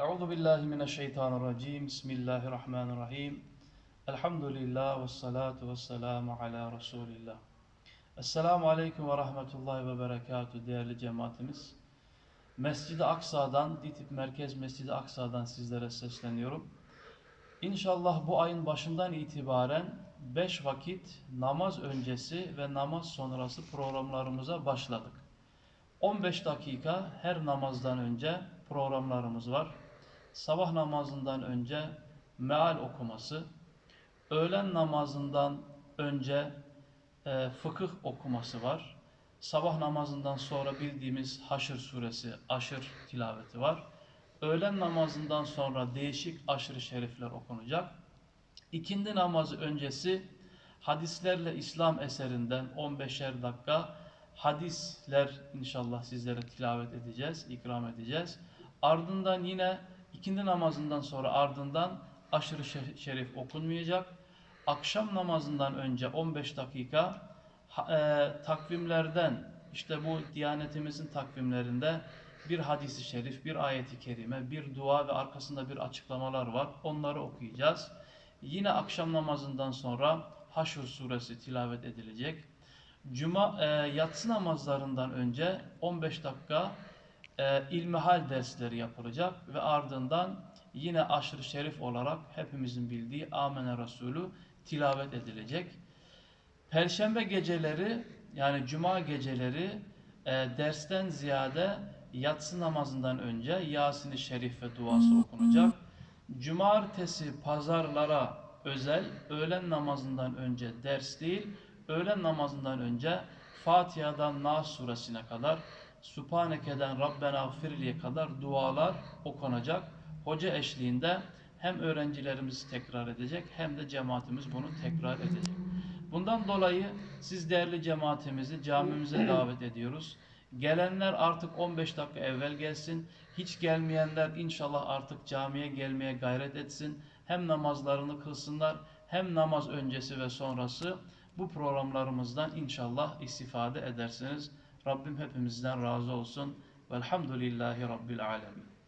Euzu billahi mineşşeytanirracim. Bismillahirrahmanirrahim. Elhamdülillah ve salatu ve selamu ala Resulillah. Esselamu aleyküm ve rahmetullahi ve berekatuhu değerli cemaatimiz. Mescid-i Aksa'dan, DİTİB Merkez Mescid-i Aksa'dan sizlere sesleniyorum. İnşallah bu ayın başından itibaren 5 vakit namaz öncesi ve namaz sonrası programlarımıza başladık. 15 dakika her namazdan önce programlarımız var. Sabah namazından önce meal okuması, öğlen namazından önce e, fıkıh okuması var. Sabah namazından sonra bildiğimiz Haşr suresi, aşır tilaveti var. Öğlen namazından sonra değişik aşırı şerifler okunacak. İkindi namazı öncesi hadislerle İslam eserinden 15'er dakika hadisler inşallah sizlere tilavet edeceğiz, ikram edeceğiz. Ardından yine ikindi namazından sonra ardından aşırı şerif okunmayacak. Akşam namazından önce 15 dakika e, takvimlerden işte bu Diyanetimizin takvimlerinde bir hadisi şerif, bir ayeti kerime, bir dua ve arkasında bir açıklamalar var. Onları okuyacağız. Yine akşam namazından sonra Haşr suresi tilavet edilecek. Cuma e, yatsı namazlarından önce 15 dakika e, ilmihal dersleri yapılacak ve ardından yine aşırı şerif olarak hepimizin bildiği Amene Resulü tilavet edilecek. Perşembe geceleri yani cuma geceleri e, dersten ziyade yatsı namazından önce Yasin-i Şerif ve duası okunacak. Cumartesi pazarlara özel öğlen namazından önce ders değil, öğlen namazından önce Fatiha'dan Nas suresine kadar, Subhaneke'den Rabbena gfirliye kadar dualar okunacak. Hoca eşliğinde hem öğrencilerimiz tekrar edecek hem de cemaatimiz bunu tekrar edecek. Bundan dolayı siz değerli cemaatimizi camimize davet ediyoruz. Gelenler artık 15 dakika evvel gelsin. Hiç gelmeyenler inşallah artık camiye gelmeye gayret etsin. Hem namazlarını kılsınlar hem namaz öncesi ve sonrası bu programlarımızdan inşallah istifade edersiniz. Rabbim hepimizden razı olsun. Velhamdülillahi Rabbil Alemin.